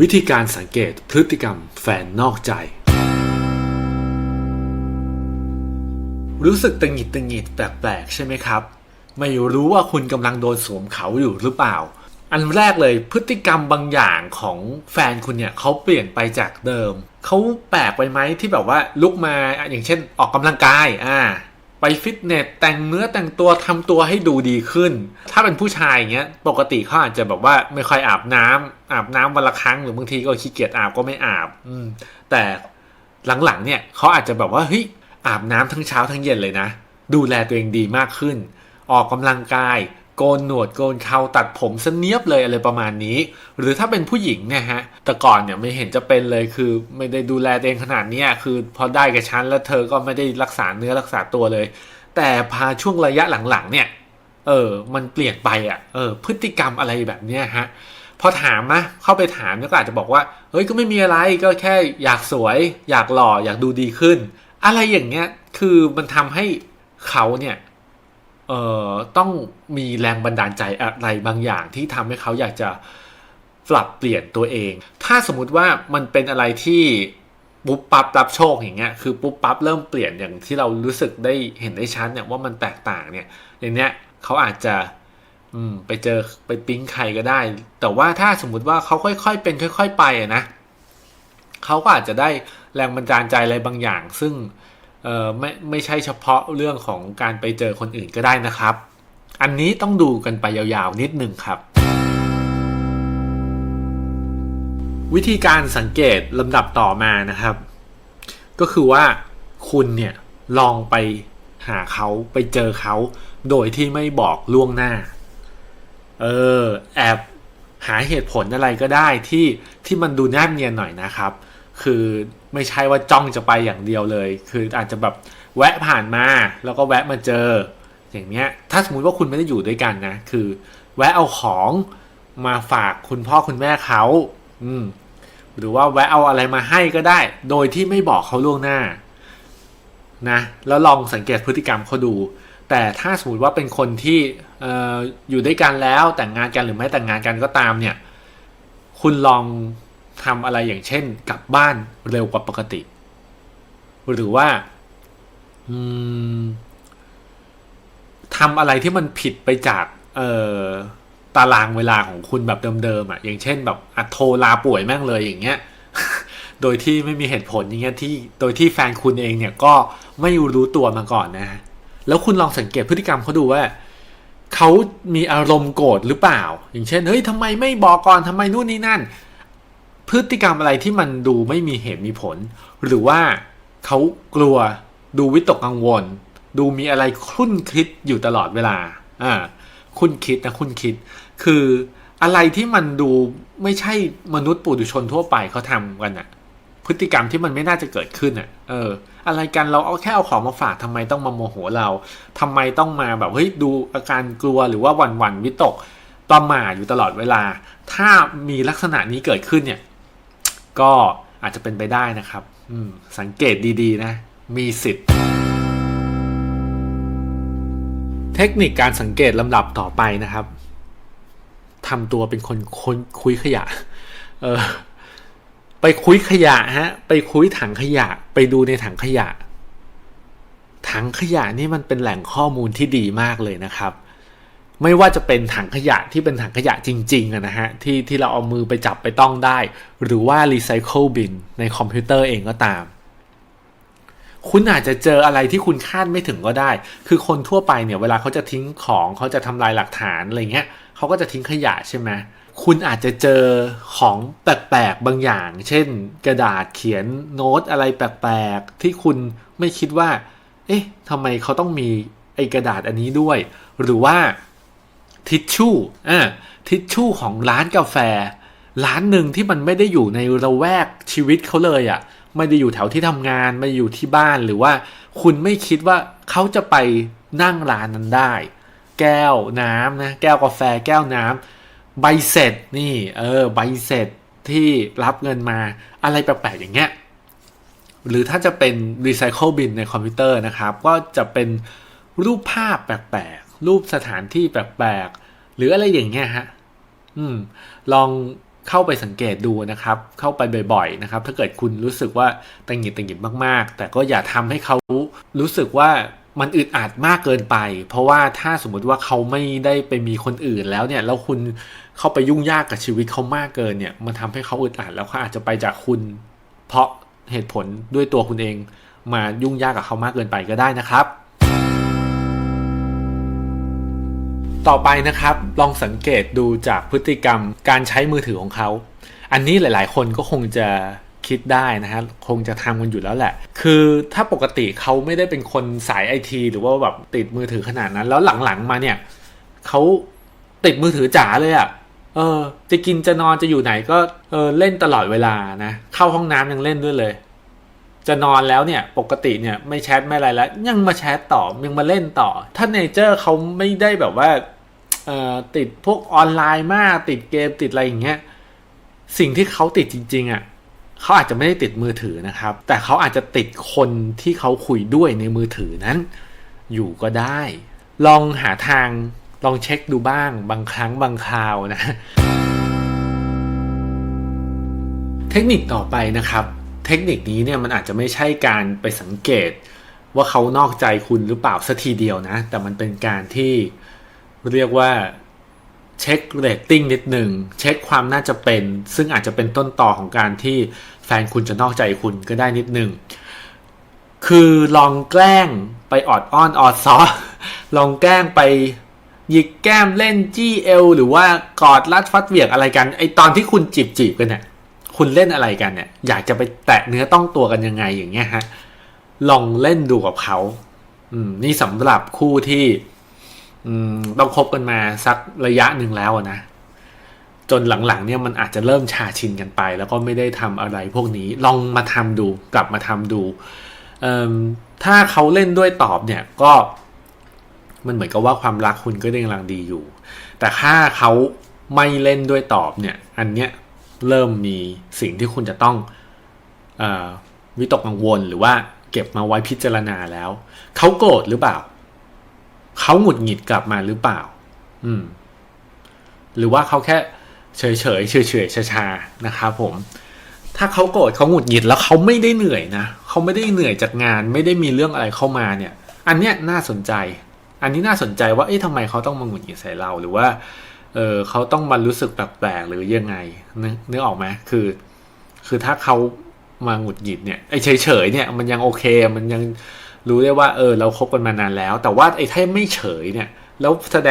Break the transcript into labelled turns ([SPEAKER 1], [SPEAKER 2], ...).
[SPEAKER 1] วิธีการสังเกตพฤติกรรมแฟนนอกใจ รู้สึกตังหงิดตังหงิดแปลกๆ ใช่ไหมครับ ไม่รู้ว่าคุณกำลังโดนสวมเขาอยู่หรือเปล่า อันแรกเลยพฤติกรรมบางอย่างของแฟนคุณเนี่ยเขาเปลี่ยนไปจากเดิม เขาแปลกไปไหมที่แบบว่าลุกมาอะอย่างเช่นออกกำลังกายอ่า ไปฟิตเนสแต่งเนื้อแต่งตัวทำตัวให้ดูดีขึ้น ถ้าเป็นผู้ชายอย่างเงี้ยปกติเขาอาจจะแบบว่าไม่ค่อยอาบน้ำอาบน้ำวันละครั้งหรือบางทีก็ขี้เกียจอาบก็ไม่อาบ อืมแต่หลังๆเนี่ยเขาอาจจะแบบว่าเฮ้ยอาบน้ำทั้งเช้าทั้งเย็นเลยนะ ดูแลตัวเองดีมากขึ้น ออกกำลังกาย โกนหนวดโกนเคราตัดผมเสเนียบเลยอะไรประมาณนี้ หรือถ้าเป็นผู้หญิงเนี่ยฮะแต่ก่อนเนี่ยไม่เห็นจะเป็นเลยคือไม่ได้ดูแลตัวเองขนาดนี้คือพอได้กับฉันแล้วเธอก็ไม่ได้รักษาเนื้อรักษาตัวเลย แต่พาช่วงระยะหลังๆเนี่ยเออมันเปลี่ยนไปอะเออพฤติกรรมอะไรแบบเนี้ยฮะพอถามนะเข้าไปถามก็อาจจะบอกว่าเฮ้ยก็ไม่มีอะไรก็แค่อยากสวย อยากหล่ออยากดูดีขึ้น อะไรอย่างเงี้ยคือมันทำให้เขาเนี่ย เอ่อต้องมีแรงบันดาลใจอะไรบางอย่างที่ทำให้เขาอยากจะปรับเปลี่ยนตัวเอง ถ้าสมมุติว่ามันเป็นอะไรที่ปุ๊บปั๊บรับโชคอย่างเงี้ยคือปุ๊บปั๊บเริ่มเปลี่ยนอย่างที่เรารู้สึกได้เห็นได้ชัดเนี่ยว่ามันแตกต่างเนี่ยอย่างเนี้ยเขาอาจจะอืมไปเจอไปปิ๊งใครก็ได้ แต่ว่าถ้าสมมุติว่าเขาค่อยๆ เป็นค่อย ๆ ไปอะนะเขาก็อาจจะได้แรงบันดาลใจอะไรบางอย่าง ซึ่ง เออไม่ไม่ใช่เฉพาะเรื่องของการไปเจอคนอื่นก็ได้นะครับ อันนี้ต้องดูกันไปยาวๆนิดหนึ่งครับ วิธีการสังเกตลำดับต่อมานะครับ ก็คือว่าคุณเนี่ยลองไปหาเขาไปเจอเขา โดยที่ไม่บอกล่วงหน้า เออแอบหาเหตุผลอะไรก็ได้ที่ที่มันดูแนบเนียนหน่อยนะครับ คือไม่ใช่ว่าจ้องจะไปอย่างเดียวเลย คืออาจจะแบบแวะผ่านมาแล้วก็แวะมาเจอ อย่างเนี้ย ถ้าสมมติว่าคุณไม่ได้อยู่ด้วยกันนะ คือ แวะเอาของมาฝากคุณพ่อคุณแม่เขาอืมหรือว่าแวะเอาอะไรมาให้ก็ได้ โดยที่ไม่บอกเขาล่วงหน้านะ แล้วลองสังเกตพฤติกรรมเขาดู แต่ถ้าสมมติว่าเป็นคนที่อออยู่ด้วยกันแล้วแต่งงานกันหรือไม่แต่งงานกันก็ตามเนี่ย คุณลอง ทำอะไรอย่างเช่น กลับบ้านเร็วกว่าปกติ หรือว่าทำอะไรที่มันผิดไปจากเตารางเวลาของคุณแบบเดิมๆอะ อย่างเช่นแบบอโทรลาป่วยแม่งเลยอย่างเงี้ย โดยที่ไม่มีเหตุผลอย่างเงี้ยที่ โดยที่แฟนคุณเองเนี่ยก็ไม่รู้ตัวมาก่อนนะ แล้วคุณลองสังเกตพฤติกรรมเขาดูว่าเขามีอารมณ์โกรธหรือเปล่า อย่างเช่น เฮ้ยทำไมไม่บอกก่อนทำไมนู่นนี่นั่น พฤติกรรมอะไรที่มันดูไม่มีเหตุมีผล หรือว่าเขากลัวดูวิตกกังวล ดูมีอะไรคุ้นคิดอยู่ตลอดเวลาอ่าคุ้นคิดนะคุ้นคิด คืออะไรที่มันดูไม่ใช่มนุษย์ปุถุชนทั่วไปเขาทำกันอะพฤติกรรมที่มันไม่น่าจะเกิดขึ้นอะเออ อะไรกันเราเอาแค่เอาของมาฝากทำไมต้องมาโมโหเราทำไมต้องมาแบบเฮ้ยดูอาการกลัวหรือว่าหวั่นหวั่นวิตกประม่าอยู่ตลอดเวลา ถ้ามีลักษณะนี้เกิดขึ้นเนี่ย ก็อาจจะเป็นไปได้นะครับสังเกตดีๆ นะ มีสิทธิ์ เทคนิคการสังเกตลำดับต่อไปนะครับทำตัวเป็นคนคนคุยขยะ เออ ไปคุยขยะฮะ ไปคุยถังขยะ ไปดูในถังขยะ ถังขยะนี่มันเป็นแหล่งข้อมูลที่ดีมากเลยนะครับ ไม่ว่าจะเป็นถังขยะที่เป็นถังขยะจริงๆนะฮะที่ที่เราเอามือไปจับไปต้องได้ หรือว่า Recycle Bin ในคอมพิวเตอร์เองก็ตาม คุณอาจจะเจออะไรที่คุณคาดไม่ถึงก็ได้ คือคนทั่วไปเนี่ยเวลาเขาจะทิ้งของเขาจะทำลายหลักฐานอะไรเงี้ยเขาก็จะทิ้งขยะใช่ไหมคุณอาจจะเจอของแปลกๆบางอย่าง เช่น กระดาษเขียนโน้ตอะไรแปลกๆ ที่คุณไม่คิดว่า เอ๊ะทำไมเขาต้องมีไอ้กระดาษอันนี้ด้วย หรือว่า ทิชชู่อ่าทิชชู่ของร้านกาแฟ ร้านหนึ่งที่มันไม่ได้อยู่ในระแวกชีวิตเขาเลยอะ่ะไม่ได้อยู่แถวที่ทำงานไม่อยู่ที่บ้านหรือว่า คุณไม่คิดว่าเขาจะไปนั่งร้านนั้นได้ แก้วน้ำนะแก้วกาแฟแก้วน้ำใบเสร็จนี่เออใบเสร็จที่รับเงินมาอะไรแปลกๆอย่างเงี้ยหรือถ้าจะเป็น Recycle Bin ในคอมพิวเตอร์นะครับ ก็จะเป็นรูปภาพแปลกๆ รูปสถานที่แปลกๆ หรืออะไรอย่างเงี้ยฮะอืม ลองเข้าไปสังเกตดูนะครับ เข้าไปบ่อยๆนะครับ ถ้าเกิดคุณรู้สึกว่าตังหงิดตังหงิดมากๆ แต่ก็อย่าทำให้เขารู้สึกว่ามันอึดอัดมากเกินไป เพราะว่าถ้าสมมุติว่าเขาไม่ได้ไปมีคนอื่นแล้วเนี่ย แล้วคุณเข้าไปยุ่งยากกับชีวิตเขามากเกินเนี่ย มันทำให้เขาอึดอัดแล้วเขาอาจจะไปจากคุณ เพราะเหตุผลด้วยตัวคุณเองมายุ่งยากกับเขามากเกินไปก็ได้นะครับ ต่อไปนะครับ ลองสังเกตดูจากพฤติกรรมการใช้มือถือของเขา อันนี้หลาย ๆ คนก็คงจะคิดได้นะฮะคงจะทำกันอยู่แล้วแหละ คือถ้าปกติเขาไม่ได้เป็นคนสายไอทีหรือว่าแบบติดมือถือขนาดนั้น แล้วหลัง ๆ มาเนี่ยเขาติดมือถือจ๋าเลยอะ่ะเออ จะกินจะนอนจะอยู่ไหนก็เออเล่นตลอดเวลานะเข้าห้องน้ำยังเล่นด้วยเลย จะนอนแล้วเนี่ยปกติเนี่ยไม่แชทไม่อะไรแล้ว ยังมาแชทต่อยังมาเล่นต่อ ถ้าเนเจอร์เขาไม่ได้แบบว่า ติดพวกออนไลน์มากติดเกมติดอะไรอย่างเงี้ยสิ่งที่เขาติดจริง ๆอะ่ะเขาอาจจะไม่ได้ติดมือถือนะครับ แต่เขาอาจจะติดคนที่เขาคุยด้วยในมือถือนั้น อยู่ก็ได้ ลองหาทางลองเช็คดูบ้าง บางครั้งบางคราวนะ เทคนิคต่อไปนะครับ เทคนิคนี้เนี่ยมันอาจจะไม่ใช่การไปสังเกต ว่าเขานอกใจคุณหรือเปล่าสัทีเดียวนะ แต่มันเป็นการที่ เรียกว่าเช็คเรตติ้งนิดหนึ่งเช็คความน่าจะเป็น ซึ่งอาจจะเป็นต้นต่อของการที่แฟนคุณจะนอกใจคุณก็ได้นิดหนึ่งคือลองแกล้งไปออดอ้อนออดซอลองแกล้งไปหยิกแก้มเล่นจี้เอลหรือว่ากอดรัดฟัดเหวี่ยงอะไรกันไอตอนที่คุณจีบจีบกันเนี่ยคุณเล่นอะไรกันเนี่ย อยากจะไปแตะเนื้อต้องตัวกันยังไงอย่างเงี้ยฮะลองเล่นดูกับเขาอืมนี่สำหรับคู่ที่ ต้องคบกันมาสักระยะหนึ่งแล้วนะ จนหลังๆเนี่ยมันอาจจะเริ่มชาชินกันไป แล้วก็ไม่ได้ทำอะไรพวกนี้ลองมาทำดูกลับมาทำดูถ้าเขาเล่นด้วยตอบเนี่ยก็มันเหมือนกับว่าความรักคุณก็ยังกำลังดีอยู่ แต่ถ้าเขาไม่เล่นด้วยตอบเนี่ย อันเนี้ยเริ่มมีสิ่งที่คุณจะต้องอวิตกกังวลหรือว่าเก็บมาไว้พิจารณาแล้ว เขาโกรธหรือเปล่า เขาหงุดหงิดกลับมาหรือเปล่า อืม หรือว่าเขาแค่เฉยเฉยเฉยเฉยชาชานะครับผม ถ้าเขาโกรธเขาหงุดหงิดแล้วเขาไม่ได้เหนื่อยนะเขาไม่ได้เหนื่อยจากงาน ไม่ได้มีเรื่องอะไรเข้ามาเนี่ย อันเนี้ยน่าสนใจ อันนี้น่าสนใจว่าเอ๊ะทำไมเขาต้องมาหงุดหงิดใส่เราหรือว่า เออเขาต้องมารู้สึกแปลกๆหรือยังไงนึกนึกออกไหมคือ คือถ้าเขามาหงุดหงิดเนี่ยไอ้เฉยๆเนี่ยมันยังโอเค มันยัง รู้ได้ว่าเออเราคบกันมานานแล้ว แต่ว่าไอ้ถ้าไม่เฉยเนี่ยแล้วแสดง